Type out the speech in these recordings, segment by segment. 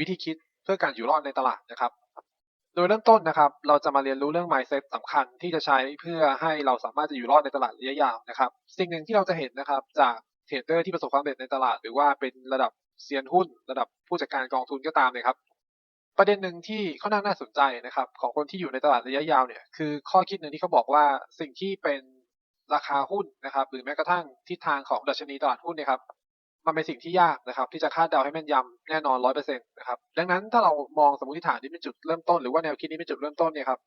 วิธีคิดเพื่อการอยู่รอดในตลาดนะครับ โดยเริ่มต้นนะครับ เราจะมาเรียนรู้เรื่อง mindset สำคัญที่จะใช้เพื่อให้เราสามารถจะอยู่รอดในตลาดระยะยาวนะครับ สิ่งหนึ่งที่เราจะเห็นนะครับ จากเทรดเดอร์ที่ประสบความสำเร็จในตลาด หรือว่าเป็นระดับเซียนหุ้น ระดับผู้จัดการกองทุนก็ตามเลยครับประเด็นหนึ่งที่ค่อนข้างน่าสนใจนะครับ ของคนที่อยู่ในตลาดระยะยาวเนี่ยคือข้อคิดหนึ่งที่เขาบอกว่าสิ่งที่เป็นราคาหุ้นนะครับ หรือแม้กระทั่งทิศทางของดัชนีตลาดหุ้นเนี่ยครับ มันเป็นสิ่งที่ยากนะครับ ที่จะคาดเดาให้แม่นยำแน่นอนร้อยเปอร์เซ็นต์นะครับดังนั้นถ้าเรามองสมมติฐานนี้เป็นจุดเริ่มต้นหรือว่าแนวคิดนี้เป็นจุดเริ่มต้นเนี่ยครับ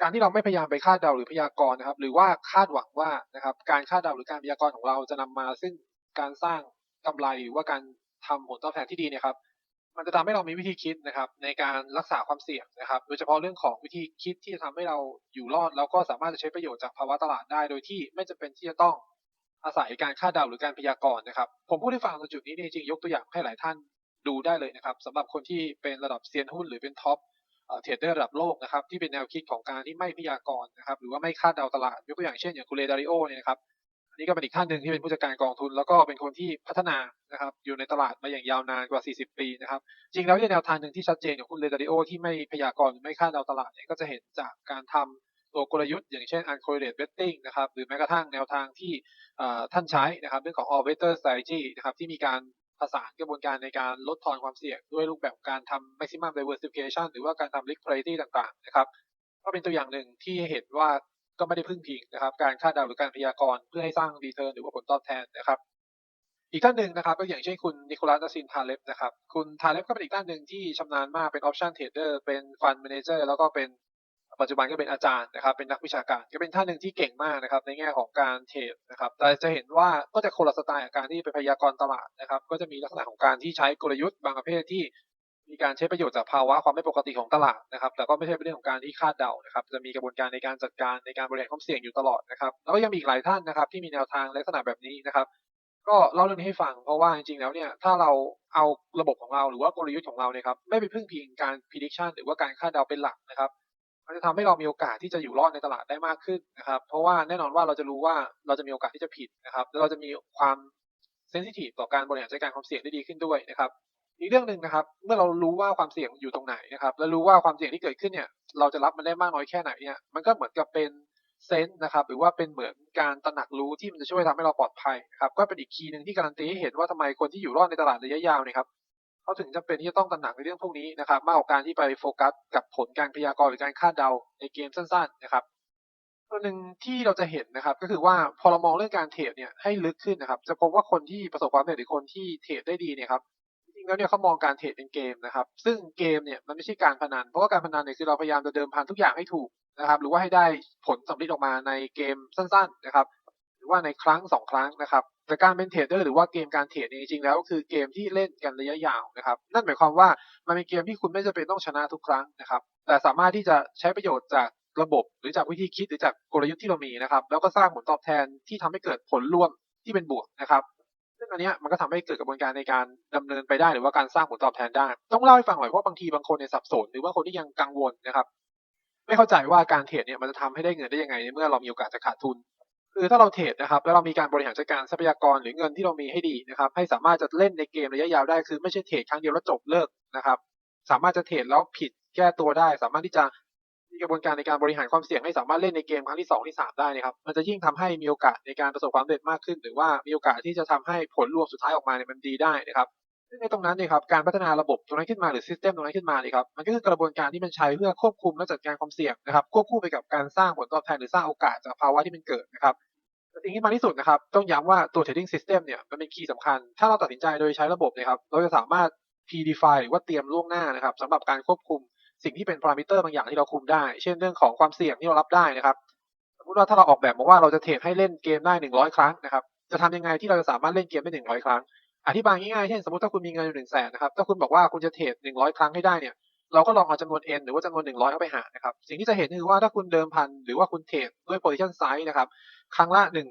การที่เราไม่พยายามไปคาดเดาหรือพยากรณ์นะครับ หรือว่าคาดหวังว่านะครับการคาดเดาหรือการพยากรณ์ของเราจะนำมาซึ่งการสร้างกำไรหรือว่าการทำผลตอบแทนที่ดีเนี่ยครับมันจะทำให้เรามีวิธีคิดนะครับ ในการรักษาความเสี่ยงนะครับ โดยเฉพาะเรื่องของวิธีคิดที่จะทำให้เราอยู่รอด แล้วก็สามารถจะใช้ประโยชน์จากภาวะตลาดได้ โดยที่ไม่จำเป็นที่จะต้อง อาศัยการคาดเดาหรือการพยากรณ์นะครับ ผมพูดให้ฟังตรงจุดนี้เนี่ยจริงๆยกตัวอย่างให้หลายท่านดูได้เลยนะครับสำหรับคนที่เป็นระดับเซียนหุ้นหรือเป็นท็อปเทรดเดอร์ระดับโลกนะครับที่เป็นแนวคิดของการที่ไม่พยากรณ์นะครับหรือว่าไม่คาดเดาตลาด ยกตัวอย่างเช่นอย่างคุณเรดาริโอเนี่ยนะครับอันนี้ก็เป็นอีกท่านหนึ่งที่เป็นผู้จัดการกองทุน แล้วก็เป็นคนที่พัฒนานะครับอยู่ในตลาดมาอย่างยาวนานกว่า 40 ปีนะครับจริงแล้วนี่แนวทางหนึ่งที่ชัดเจนของคุณเรดาริโอที่ไม่พยากรณ์หรือไม่คาดเดาตลาดเนี่ยก็จะเห็นจากการทำ ตัวกลยุทธ์อย่างเช่น uncorrelated betting นะครับหรือแม้กระทั่งแนวทางที่ท่านใช้นะครับเรื่องของ all weather strategy นะครับที่มีการผสานกระบวนการในการลดทอนความเสี่ยง ด้วยรูปแบบการทำ maximum diversification หรือว่าการทำ risk parity ต่างๆนะครับก็เป็นตัวอย่างหนึ่งที่เห็นว่าก็ไม่ได้พึ่งพิงนะครับ การคาดเดาหรือการพยากรณ์เพื่อให้สร้างรีเทิร์นหรือว่าผลตอบแทนนะครับ อีกท่านหนึ่งนะครับก็อย่างเช่นคุณนิโคลัสนาซินทาเลฟนะครับ คุณทาเลฟก็เป็นอีกท่านหนึ่งที่ชำนาญมากเป็น option trader เป็น fund manager แล้วก็เป็น ปัจจุบันก็เป็นอาจารย์นะครับเป็นนักวิชาการก็เป็นท่านหนึ่งที่เก่งมากนะครับในแง่ของการเทรดนะครับแต่จะเห็นว่าก็จะคนละสไตล์กับการที่ไปพยากรณ์ตลาดนะครับ ก็จะมีลักษณะของการที่ใช้กลยุทธ์บางประเภทที่มีการใช้ประโยชน์จากภาวะความไม่ปกติของตลาดนะครับ แต่ก็ไม่ใช่เป็นเรื่องของการที่คาดเดานะครับ จะมีกระบวนการในการจัดการในการบริหารความเสี่ยงอยู่ตลอดนะครับ แล้วก็ยังมีอีกหลายท่านนะครับ ที่มีแนวทางลักษณะแบบนี้นะครับ ก็เล่าเรื่องนี้ให้ฟังเพราะว่าจริงๆแล้วเนี่ย ถ้าเราเอาระบบของเราหรือว่ากลยุทธ์ของเราเนี่ยครับ ไม่ไปพึ่งพิงการ prediction หรือว่าการคาดเดาเป็นหลักนะครับ มันจะทำให้เรามีโอกาสที่จะอยู่รอดในตลาดได้มากขึ้นนะครับ เพราะว่าแน่นอนว่าเราจะรู้ว่าเราจะมีโอกาสที่จะผิดนะครับแล้วเราจะมีความเซนซิทีฟต่อการบริหารจัดการความเสี่ยงได้ดีขึ้นด้วยนะครับ อีกเรื่องหนึ่งนะครับ เมื่อเรารู้ว่าความเสี่ยงอยู่ตรงไหนนะครับ แล้วรู้ว่าความเสี่ยงที่เกิดขึ้นเนี่ย เราจะรับมันได้มากน้อยแค่ไหนเนี่ยมันก็เหมือนกับเป็นเซนส์นะครับหรือว่าเป็นเหมือนการตระหนักรู้ที่มันจะช่วยทำให้เราปลอดภัยครับก็เป็นอีกคีย์หนึ่งที่การันตีให้เห็นว่าทำไมคนที่อยู่รอดในตลาดระยะยาวเนี่ยครับ เขาถึงจำเป็นที่จะต้องตระหนักในเรื่องพวกนี้นะครับ มากกว่าการที่ไปโฟกัสกับผลการพยากรณ์หรือการคาดเดาในเกมสั้น ๆ นะครับตัวหนึ่งที่เราจะเห็นนะครับ ก็คือว่าพอเรามองเรื่องการเทรดเนี่ยให้ลึกขึ้นนะครับ จะพบว่าคนที่ประสบความสำเร็จหรือคนที่เทรดได้ดีเนี่ยครับจริงๆแล้วเนี่ยเขามองการเทรดเป็นเกมนะครับ ซึ่งเกมเนี่ยมันไม่ใช่การพนัน เพราะว่าการพนันเนี่ยคือเราพยายามจะเดิมพันทุกอย่างให้ถูกนะครับ หรือว่าให้ได้ผลสำเร็จออกมาในเกมสั้น ๆ นะครับ รือว่าในครั้งสองครั้งนะครับแต่การเป็นเทรดเดอร์หรือว่าเกมการเทรดนี่ยจริงๆแล้วคือเกมที่เล่นกันระยะยาวนะครับ นั่นหมายความว่ามันเป็นเกมที่คุณไม่จำเป็นต้องชนะทุกครั้งนะครับ แต่สามารถที่จะใช้ประโยชน์จากระบบ หรือจากวิธีคิดหรือจากกลยุทธ์ที่เรามีนะครับ แล้วก็สร้างผลตอบแทนที่ทำให้เกิดผลร่วมที่เป็นบวกนะครับซึ่งอันนี้มันก็ทำให้เกิดกระบวนการในการดำเนินไปได้หรือว่าการสร้างผลตอบแทนได้ ต้องเล่าให้ฟังหน่อยเพราะบางทีบางคนเนี่ยสับสน หรือว่าคนที่ยังกังวลนะครับ ไม่เข้าใจว่าการเทรดเนี่ยมันจะทำให้ได้เงินได้ยังไงในเมื่อเรามีโอกาสจะขาดทุน คือถ้าเราเทรดนะครับแล้วเรามีการบริหารจัดการทรัพยากรหรือเงินที่เรามีให้ดีนะครับ ให้สามารถจะเล่นในเกมระยะยาวได้คือไม่ใช่เทรดครั้งเดียวแล้วจบเลิกนะครับ สามารถจะเทรดแล้วผิดแก้ตัวได้ สามารถที่จะมีกระบวนการในการบริหารความเสี่ยงให้สามารถเล่นในเกมครั้งที่สองที่สามได้นะครับ มันจะยิ่งทำให้มีโอกาสในการประสบความสำเร็จมากขึ้น หรือว่ามีโอกาสที่จะทำให้ผลรวมสุดท้ายออกมาเนี่ยมันดีได้นะครับ ซึ่งในตรงนั้นเนี่ยครับการพัฒนาระบบตรงนั้นขึ้นมาหรือซิสเต็มตรงนั้นขึ้นมาเนี่ยครับมันก็คือกระบวนการที่มันใช้เพื่อควบคุมและจัดการความเสี่ยงนะครับควบคู่ไปกับการสร้างผลตอบแทนหรือสร้างโอกาสจากภาวะที่มันเกิดนะครับแต่สิ่งที่มาที่สุดนะครับต้องย้ำว่าตัว trading system เนี่ยมันเป็นคีย์สำคัญ ถ้าเราตัดสินใจโดยใช้ระบบเนี่ยครับเราจะสามารถ predefine หรือว่าเตรียมล่วงหน้านะครับสำหรับการควบคุมสิ่งที่เป็นพารามิเตอร์บางอย่างที่เราคุมได้ เช่นเรื่องของความเสี่ยงที่เรารับได้นะครับสมมติว่าถ้าเราออกแบบมาว่าเราจะเทรดให้เล่นเกมได้หนึ่งร้อยครั้งนะครับจะทำยังไงที่เราจะสามารถเล่นเกมได้หนึ่งร้อยครั้ง อธิบายง่ายๆ เช่นสมมติถ้าคุณมีเงินอยู่หนึ่งแสนนะครับ ถ้าคุณบอกว่าคุณจะเทรดหนึ่งร้อยครั้งให้ได้เนี่ย เราก็ลองเอาจำนวน n หรือว่าจำนวนหนึ่งร้อยเข้าไปหารนะครับ สิ่งที่จะเห็นคือว่าถ้าคุณเดิมพันหรือว่าคุณเทรดด้วย position size นะครับ ครั้งละหนึ่ง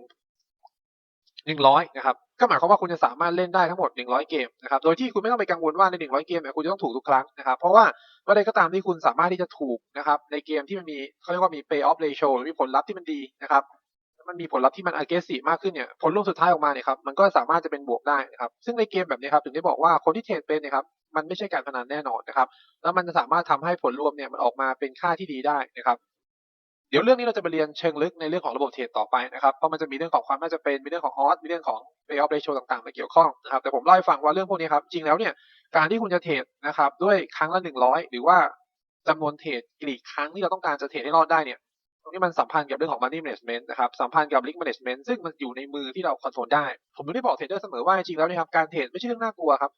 หนึ่งร้อยนะครับ ก็หมายความว่าคุณจะสามารถเล่นได้ทั้งหมดหนึ่งร้อยเกมนะครับ โดยที่คุณไม่ต้องไปกังวลว่าในหนึ่งร้อยเกมเนี่ยคุณจะต้องถูกทุกครั้งนะครับ เพราะว่าเมื่อใดก็ตามที่คุณสามารถที่จะถูกนะครับ ในเกมที่มันมีเขาเรียกว่ามี pay off ratio หรือมีผลลัพธ์ที่มันดีนะครับ มันมีผลลัพธ์ที่มัน aggressive มากขึ้นเนี่ยผลรวมสุดท้ายออกมาเนี่ยครับมันก็สามารถจะเป็นบวกได้นะครับซึ่งในเกมแบบนี้ครับถึงได้บอกว่าคนที่เทรดเป็นเนี่ยครับมันไม่ใช่การพนันแน่นอนนะครับ แล้วมันจะสามารถทำให้ผลรวมเนี่ยมันออกมาเป็นค่าที่ดีได้นะครับ เดี๋ยวเรื่องนี้เราจะไปเรียนเชิงลึกในเรื่องของระบบเทรดต่อไปนะครับเพราะมันจะมีเรื่องของความน่าจะเป็นมีเรื่องของออสมีเรื่องของ pay off ratio ต่างๆมาเกี่ยวข้องนะครับแต่ผมเล่าให้ฟังว่าเรื่องพวกนี้ครับจริงแล้วเนี่ยการที่คุณจะเทรดนะครับด้วยครั้งละหนึ่งร้อยหรือว่าจำนวนเทรดกี่ครั้งที่เราต้องการจะเทรดให้รอดได้เนี่ย ตรงนี้มันสัมพันธ์กับเรื่องของ money management นะครับสัมพันธ์กับ risk management ซึ่งมันอยู่ในมือที่เราคอนโทรลได้ ผมถึงได้บอกเทรดเดอร์เสมอว่าจริงๆแล้วนี่ยครับการเทรดไม่ใช่เรื่องน่ากลัวครับ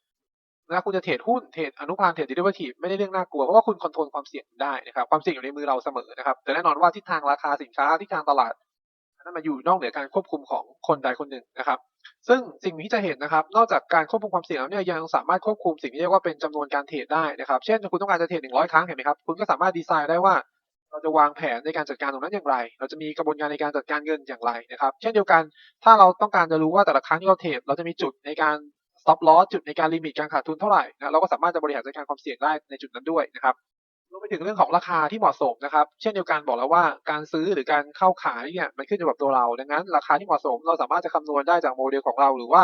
นะคุณจะเทรดหุ้นเทรดอนุพันธ์เทรด derivative ไม่ได้เรื่องน่ากลัวเพราะว่าคุณคอนโทรลความเสี่ยงได้นะครับความเสี่ยงอยู่ในมือเราเสมอนะครับแต่แน่นอนว่าทิศทางราคาสินค้าทิศทางตลาดนั้นมาอยู่นอกเหนือการควบคุมของคนใดคนหนึ่งนะครับ ซึ่งสิ่งที่จะเห็นนะครับ นอกจากการควบคุมความเสี่ยงแล้วเนี่ยยังสามารถควบคุมสิ่งที่เรียกว่าเป็นจำนวนการเทรดได้นะครับ เช่น คุณต้องการจะเทรด100ครั้งเห็นไหมครับ คุณก็สามารถดีไซน์ได้ว่า เราจะวางแผนในการจัดการตรงนั้นอย่างไร เราจะมีกระบวนการในการจัดการเงินอย่างไรนะครับ เช่นเดียวกัน ถ้าเราต้องการจะรู้ว่าแต่ละครั้งที่เราเทรดเราจะมีจุดในการ stop loss จุดในการลิมิตการขาดทุนเท่าไหร่นะเราก็สามารถจะบริหารจัดการความเสี่ยงได้ในจุดนั้นด้วยนะครับรวมไปถึงเรื่องของราคาที่เหมาะสมนะครับ เช่นเดียวกันบอกแล้วว่าการซื้อหรือการเข้าขายเนี่ยมันขึ้นอยู่กับตัวเรา ดังนั้น ราคาที่เหมาะสมเราสามารถจะคำนวณได้จากโมเดลของเรา หรือว่า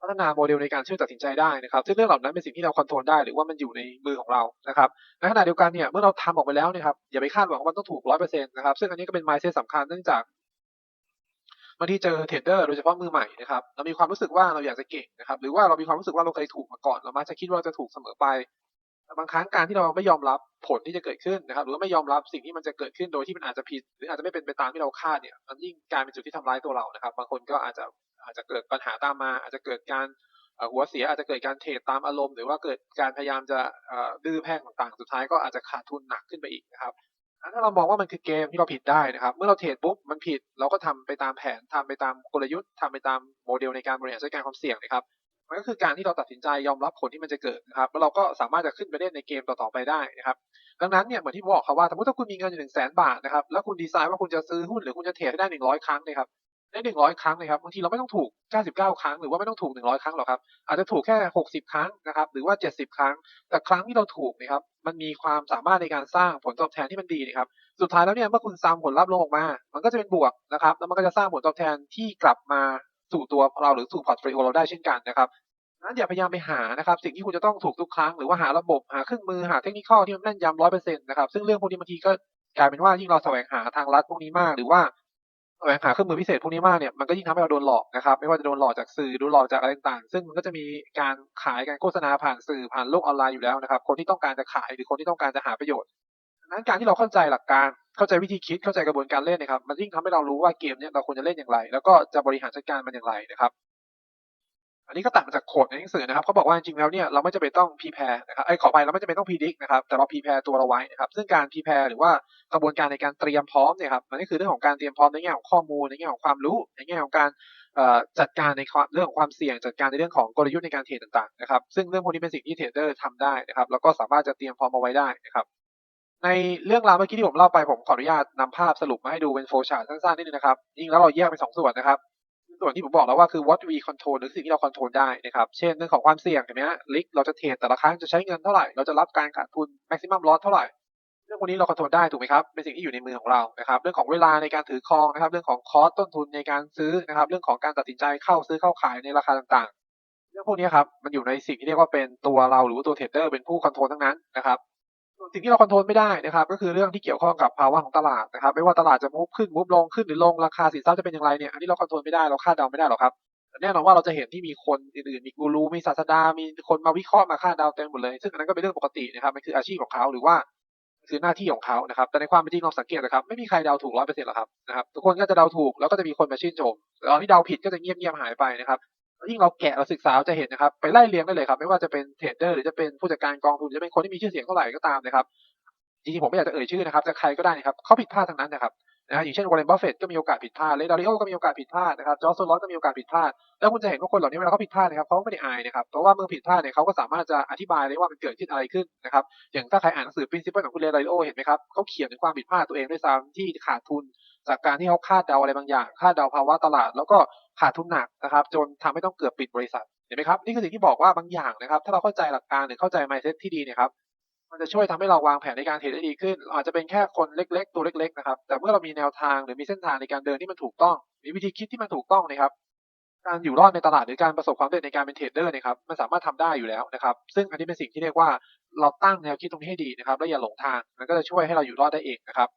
พัฒนาโมเดลในการช่วยตัดสินใจได้นะครับ ซึ่งเรื่องเหล่านั้นเป็นสิ่งที่เราคอนโทรลได้ หรือว่ามันอยู่ในมือของเรานะครับในขณะเดียวกันเนี่ยเมื่อเราทำออกไปแล้วเนี่ยครับอย่าไปคาดหวังว่ามันต้องถูกร้อยเปอร์เซ็นต์นะครับซึ่งอันนี้ก็เป็น mindset สำคัญเนื่องจากบางทีเจอเทรดเดอร์โดยเฉพาะมือใหม่นะครับเรามีความรู้สึกว่าเราอยากจะเก่งนะครับหรือว่าเรามีความรู้สึกว่าเราเคยถูกมาก่อน เรามักจะคิดว่าจะถูกเสมอไปบางครั้งการที่เราไม่ยอมรับผลที่จะเกิดขึ้นนะครับ หรือว่าไม่ยอมรับสิ่งที่มันจะเกิดขึ้นโดยที่มันอาจจะผิด หรืออาจจะไม่เป็นไปตามที่เราคาดเนี่ย มันยิ่งกลายเป็นจุดที่ทำร้ายตัวเรานะครับ บางคนก็อาจจะ อาจจะเกิดปัญหาตามมา อาจจะเกิดการหัวเสียอาจจะเกิดการเทรดตามอารมณ์ หรือว่าเกิดการพยายามจะดื้อแพ่งต่างๆ สุดท้ายก็อาจจะขาดทุนหนักขึ้นไปอีกนะครับถ้าเรามองว่ามันคือเกมที่เราผิดได้นะครับ เมื่อเราเทรดปุ๊บมันผิดเราก็ทำไปตามแผนทำไปตามกลยุทธ์ทำไปตามโมเดลในการบริหารจัดการความเสี่ยงนะครับ มันก็คือการที่เราตัดสินใจยอมรับผลที่มันจะเกิดนะครับ แล้วเราก็สามารถจะขึ้นไปเล่นในเกมต่อๆไปได้นะครับดังนั้นเนี่ยเหมือนที่ผมบอกครับว่าสมมติถ้าคุณมีเงินอยู่หนึ่งแสนบาทนะครับแล้วคุณดีไซน์ว่าคุณจะซื้อหุ้นหรือคุณจะเทรดให้ได้หนึ่งร้อยครั้งนะครับ ได้หนึ่งร้อยครั้งเลยครับบางทีเราไม่ต้องถูกเก้าสิบเก้าครั้งหรือว่าไม่ต้องถูกหนึ่งร้อยครั้งหรอกครับอาจจะถูกแค่หกสิบครั้งนะครับหรือว่าเจ็ดสิบครั้ง แต่ครั้งที่เราถูกนะครับมันมีความสามารถในการสร้างผลตอบแทนที่มันดีนะครับสุดท้ายแล้วเนี่ยเมื่อคุณซ้ำผลลัพธ์ลงออกมา มันก็จะเป็นบวกนะครับแล้วมันก็จะสร้างผลตอบแทนที่กลับมาสู่ตัวเราหรือสู่พอร์ตโฟลิโอเราได้เช่นกันนะครับนั้นอย่าพยายามไปหานะครับสิ่งที่คุณจะต้องถูกทุกครั้งหรือว่าหาระบบหาเครื่องมือหาเทคนิคที่มันแม่นยำร้อยเปอร์เซ็นต์นะครับซึ่งเรื่องพวกนี้บางทีก็กลายเป็นว่ายิ่งเราแสวงหาทางลัดพวกนี้มาก หรือว่า แสวงหาเครื่องมือพิเศษพวกนี้มากเนี่ยมันก็ยิ่งทำให้เราโดนหลอกนะครับไม่ว่าจะโดนหลอกจากสื่อโดนหลอกจากอะไรต่างๆซึ่งมันก็จะมีการขายการโฆษณาผ่านสื่อผ่านโลกออนไลน์อยู่แล้วนะครับ คนที่ต้องการจะขายหรือคนที่ต้องการจะหาประโยชน์นั้นการที่เราเข้าใจหลักการเข้าใจวิธีคิดเข้าใจกระบวนการเล่นนะครับ มันยิ่งทำให้เรารู้ว่าเกมเนี้ยเราควรจะเล่นอย่างไร แล้วก็จะบริหารจัดการมันอย่างไรนะครับ อันนี้ก็ต่างจากโคดในหนังสือนะครับเขาบอกว่าจริงๆแล้วเนี่ยเราไม่จำเป็นต้อง prepare นะครับไอ้ขอไปเราไม่จำเป็นต้อง predict นะครับแต่เรา prepare ตัวเราไว้นะครับซึ่งการ prepare หรือว่ากระบวนการในการเตรียมพร้อมเนี่ยครับมันก็คือเรื่องของการเตรียมพร้อมในแง่ของข้อมูลในแง่ของความรู้ในแง่ของการจัดการในเรื่องของความเสี่ยงจัดการในเรื่องของกลยุทธ์ในการเทรดต่างๆนะครับซึ่งเรื่องพวกนี้เป็นสิ่งที่เทรดเดอร์ทำได้นะครับแล้วก็สามารถจะเตรียมพร้อมเอาไว้ได้นะครับในเรื่องราวเมื่อกี้ที่ผมเล่าไปผมขออนุญาตนำภาพสรุปมาให้ดูเป็นโฟชาร์ตสั้นๆนิดนึงนะครับยิ่งแล้วเราแยกเป็นสองส่วนนะครับ ส่วนที่ผมบอกแล้วว่าคือ what we control หรือสิ่งที่เรา control ได้นะครับ เช่นเรื่องของความเสี่ยงเห็นไหมฮะลิกเราจะเทรดแต่ละครั้งจะใช้เงินเท่าไหร่ เราจะรับการขาดทุน maximum loss เท่าไหร่ เรื่องพวกนี้เรา control ได้ถูกไหมครับ เป็นสิ่งที่อยู่ในมือของเรานะครับ เรื่องของเวลาในการถือครองนะครับ เรื่องของคอสต้นทุนในการซื้อนะครับ เรื่องของการตัดสินใจเข้าซื้อเข้าขายในราคาต่างๆ เรื่องพวกนี้ครับ มันอยู่ในสิ่งที่เรียกว่าเป็นตัวเราหรือว่าตัวเทรดเดอร์เป็นผู้ control ทั้งนั้นนะครับ สิ่งที่เราคอนโทรลไม่ได้นะครับ ก็คือเรื่องที่เกี่ยวข้องกับภาวะของตลาดนะครับ ไม่ว่าตลาดจะมุฟขึ้นมุฟลงขึ้นหรือลงราคาสินทรัพย์จะเป็นอย่างไรเนี่ยอันนี้เราคอนโทรลไม่ได้เราคาดเดาไม่ได้หรอกครับแน่นอนว่าเราจะเห็นที่มีคนอื่นๆมีกูรูมีศาสดา มีคนมาวิเคราะห์มาคาดเดาเต็มหมดเลย ซึ่งอันนั้นก็เป็นเรื่องปกตินะครับมันคืออาชีพของเขาหรือว่าคือหน้าที่ของเขานะครับ แต่ในความเป็นจริงลองสังเกตนะครับ ไม่มีใครเดาถูกร้อยเปอร์เซ็นต์หรอกครับนะครับ ทุกคนก็จะเดาถูกแล้วก็จะมีคนมาชื่นชมแล้วที่เดาผิดก็จะเงียบๆหายไปนะครับ ยิ่งเราแกะเราศึกษาจะเห็นนะครับ ไปไล่เรียงได้เลยครับ ไม่ว่าจะเป็นเทรดเดอร์หรือจะเป็นผู้จัดการกองทุนจะเป็นคนที่มีชื่อเสียงเท่าไหร่ก็ตามนะครับจริงๆผมไม่อยากจะเอ่ยชื่อนะครับจะใครก็ได้นะครับเขาผิดพลาดทั้งนั้นนะครับนะอย่างเช่นวอร์เรนบัฟเฟตก็มีโอกาสผิดพลาดเลดาริโอก็มีโอกาสผิดพลาดนะครับจอร์จโซลอสก็มีโอกาสผิดพลาดแล้วคุณจะเห็นว่าคนเหล่านี้เวลาเขาผิดพลาดนะครับเขาไม่ได้อายนะครับเพราะว่าเมื่อผิดพลาดเนี่ยเขาก็สามารถจะอธิบายได้ว่ามันเกิดขึ้นอะไรขึ้นนะครับอย่างถ้าใครอ่านหนังสือ principle ของคุณเลดาริโอเห็นไหมครับเขาเขียนถึงความผิดพลาดตัวเองด้วยซ้ำที่ขาดทุนจากการที่เขาคาดเดาอะไรบางอย่างคาดเดาภาวะตลาด แล้วก็ ขาดทุนหนักนะครับ จนทำให้ต้องเกือบปิดบริษัทเห็นไหมครับนี่คือสิ่งที่บอกว่าบางอย่างนะครับ ถ้าเราเข้าใจหลักการหรือเข้าใจ mindset ที่ดีเนี่ยครับมันจะช่วยทำให้เราวางแผนในการเทรดได้ดีขึ้น อาจจะเป็นแค่คนเล็ก ๆ ตัวเล็ก ๆ นะครับ แต่เมื่อเรามีแนวทางหรือมีเส้นทางในการเดินที่มันถูกต้อง มีวิธีคิดที่มันถูกต้องนะครับ การอยู่รอดในตลาดหรือการประสบความสำเร็จในการเป็นเทรดเดอร์เนะครับ มันสามารถทำได้อยู่แล้วนะครับ ซึ่งอันนี้เป็นสิ่งที่เรียกว่าเราตั้งแนวคิดตรงนี้ให้ดีนะครับ แล้วอย่าหลงทางมันก็จะช่วยให้เราอยู่รอดได้เองนะครับ